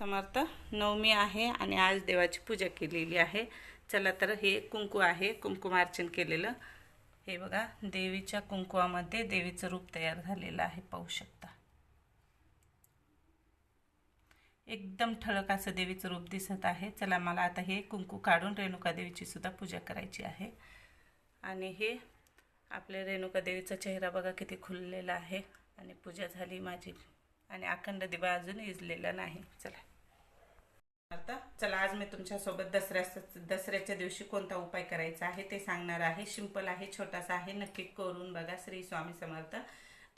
समर्थ नवमी आहे आणि आज देवाची पूजा केलेली आहे. चला तर हे कुंकू आहे कुंकुमार्चन केलेलं. हे बघा देवीच्या कुंकुवामध्ये देवीचं रूप तयार झालेलं आहे पाहू शकता. एकदम ठळक असं देवीचं रूप दिसत आहे. चला मला आता हे कुंकू काढून रेणुका देवीची सुद्धा पूजा करायची आहे. आणि हे आपल्या रेणुका देवीचा चेहरा बघा किती खुललेला आहे. आणि पूजा झाली माझी. आणि अखंड दिवा अजून इजलेला नाही. चला. आता चला आज मी तुमच्यासोबत दसऱ्या दसऱ्याच्या दिवशी कोणता उपाय करायचा आहे ते सांगणार आहे. सिंपल आहे छोटासा आहे. नक्की करून बघा श्री स्वामी समर्थ.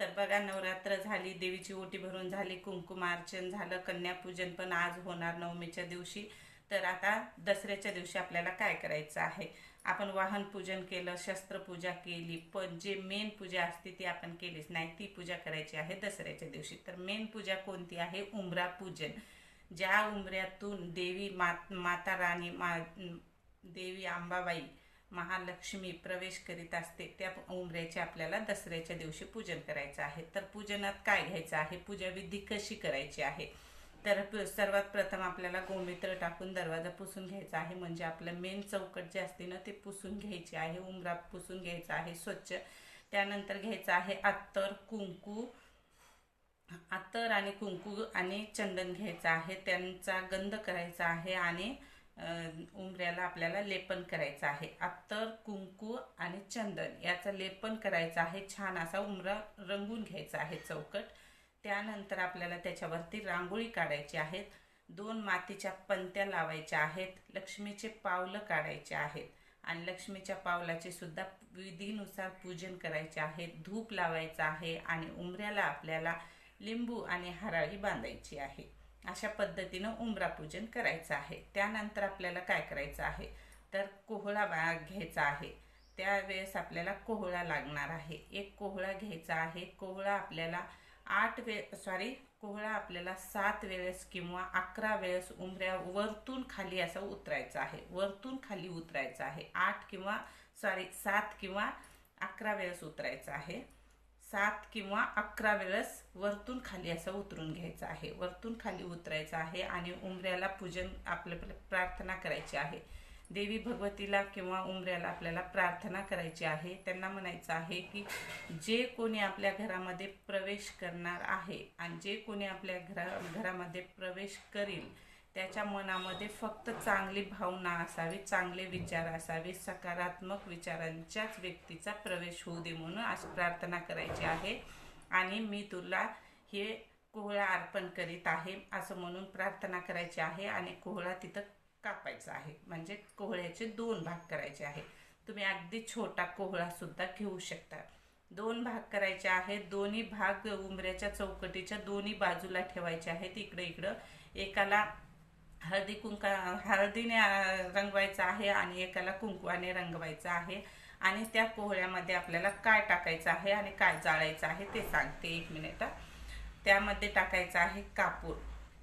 तर बघा नवरात्र झाली देवीची ओटी भरून झाली कुंकुमार्चन झालं कन्यापूजन पण आज होणार नवमीच्या दिवशी. तर आता दसऱ्याच्या दिवशी आपल्याला काय करायचं आहे? आपण वाहन पूजन केलं शस्त्रपूजा केली पण जे मेन पूजा असते ती आपण केलीच नाही. ती पूजा करायची आहे दसऱ्याच्या दिवशी. तर मेन पूजा कोणती आहे? उमरा पूजन. ज्या उमऱ्यातून देवी मात माता राणी मा देवी अंबाबाई महालक्ष्मी प्रवेश करीत असते त्या उमऱ्याचे आपल्याला दसऱ्याच्या दिवशी पूजन करायचं आहे. तर पूजनात काय घ्यायचं आहे? पूजाविधी कशी करायची आहे? तर सर्वात प्रथम आपल्याला गोमित्र टाकून दरवाजा पुसून घ्यायचा आहे. म्हणजे आपलं मेन चौकट जे असते ना ते पुसून घ्यायचे आहे. उमरा पुसून घ्यायचा आहे स्वच्छ. त्यानंतर घ्यायचं आहे अत्तर कुंकू अत्तर आणि कुंकू आणि चंदन घ्यायचं आहे त्यांचा गंध करायचा आहे आणि उमऱ्याला आपल्याला लेपन करायचं आहे. अत्तर कुंकू आणि चंदन याचं लेपन करायचं आहे. छान असा उमरा रंगून घ्यायचा आहे चौकट. त्यानंतर आपल्याला त्याच्यावरती रांगोळी काढायची आहेत. दोन मातीच्या पंत्या लावायच्या आहेत. लक्ष्मीचे पावलं काढायचे आहेत. आणि लक्ष्मीच्या पावलाचे सुद्धा विधीनुसार पूजन करायचे आहे. धूप लावायचं आहे आणि उमऱ्याला आपल्याला लिंबू आणि हराळी बांधायची आहे. अशा पद्धतीनं उमरा पूजन करायचं आहे. त्यानंतर आपल्याला काय करायचं आहे? तर कोहळा घ्यायचा आहे. त्यावेळेस आपल्याला कोहळा लागणार आहे. एक कोहळा घ्यायचा आहे. कोहळा आपल्याला आठ वे सॉरी कोहळा आपल्याला सात वेळेस किंवा अकरा वेळेस उमऱ्या वरतून खाली असं उतरायचं आहे. वरतून खाली उतरायचं आहे. आठ किंवा सॉरी सात किंवा अकरा वेळेस उतरायचं आहे. सात किंवा अकरा वेळेस वरतून खाली असं उतरून घ्यायचं आहे. वरतून खाली उतरायचं आहे आणि उमऱ्याला पूजन आपलं प्रार्थना करायची आहे. देवी भगवतीला किंवा उमऱ्याला आपल्याला प्रार्थना करायची आहे. त्यांना म्हणायचं आहे की जे कोणी आपल्या घरामध्ये प्रवेश करणार आहे आणि जे कोणी आपल्या घरा घरामध्ये प्रवेश करील त्याच्या मनामध्ये फक्त चांगली भावना असावी चांगले विचार असावे सकारात्मक विचारांच्याच व्यक्तीचा प्रवेश होऊ दे म्हणून अशी प्रार्थना करायची आहे. आणि मी तुला हे कोहळा अर्पण करीत आहे असं म्हणून प्रार्थना करायची आहे आणि कोहळा तिथं कापायचा आहे. म्हणजे कोहळ्याचे दोन भाग करायचे आहे. तुम्ही अगदी छोटा कोहळासुद्धा घेऊ शकता. दोन भाग करायचे आहेत दोन्ही भाग उंबऱ्याच्या चौकटीच्या दोन्ही बाजूला ठेवायचे आहेत. इकडं इकडं. एकाला हळदी कुंका हळदीने रंगवायचं आहे आणि एकाला कुंकवाने रंगवायचं आहे. आणि त्या कोहळ्यामध्ये आपल्याला काय टाकायचं आहे आणि काय जाळायचं आहे ते सांगते एक मिनिट. त्यामध्ये टाकायचं आहे कापूर.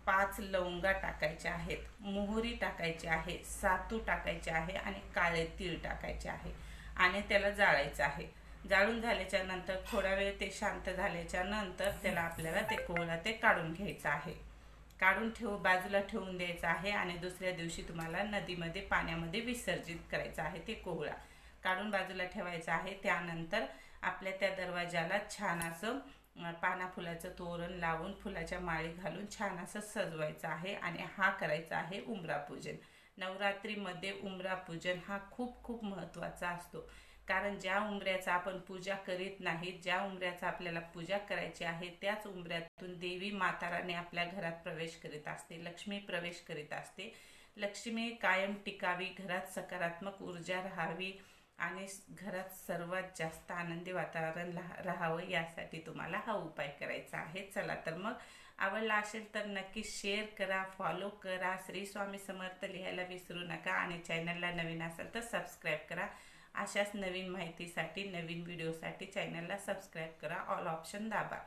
पाच लवंगा टाकायच्या आहेत. मोहरी टाकायची आहे. सातू टाकायचे आहे आणि काळे तीळ टाकायचे आहे. आणि त्याला जाळायचं आहे. जाळून झाल्याच्यानंतर थोडा वेळ ते शांत झाल्याच्यानंतर त्याला आपल्याला ते कोहळा ते काढून घ्यायचं आहे. काढून ठेवू बाजूला ठेवून द्यायचं आहे आणि दुसऱ्या दिवशी तुम्हाला नदीमध्ये पाण्यामध्ये विसर्जित करायचं आहे ते कोहळा काढून बाजूला ठेवायचं आहे. त्यानंतर आपल्या त्या दरवाजाला छान असं पाना फुलाचं तोरण लावून फुलाच्या माळी घालून छान असं सजवायचं आहे आणि हा करायचा आहे उमरा पूजन नवरात्रीमध्ये उमरा पूजन हा खूप खूप महत्त्वाचा असतो. कारण ज्या उंबऱ्याचा आपण पूजा करीत नाही ज्या उंबऱ्याचा आपल्याला पूजा करायची आहे त्याच उंबऱ्यातून देवी माताराने आपल्या घरात प्रवेश करीत असते लक्ष्मी प्रवेश करीत असते. लक्ष्मी कायम टिकावी घरात सकारात्मक ऊर्जा राहावी आणि घरात सर्वात जास्त आनंदी वातावरण राहावं यासाठी तुम्हाला हा उपाय करायचा आहे. चला तर मग आवडला असेल तर नक्की शेअर करा फॉलो करा. श्री स्वामी समर्थ लिहायला विसरू नका आणि चॅनलला नवीन असेल तर सबस्क्राईब करा. अशाच नवीन माहितीसाठी नवीन व्हिडिओसाठी चॅनलला सबस्क्राईब करा. ऑल ऑप्शन दाबा.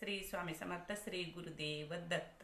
श्री स्वामी समर्थ श्री गुरुदेव दत्त.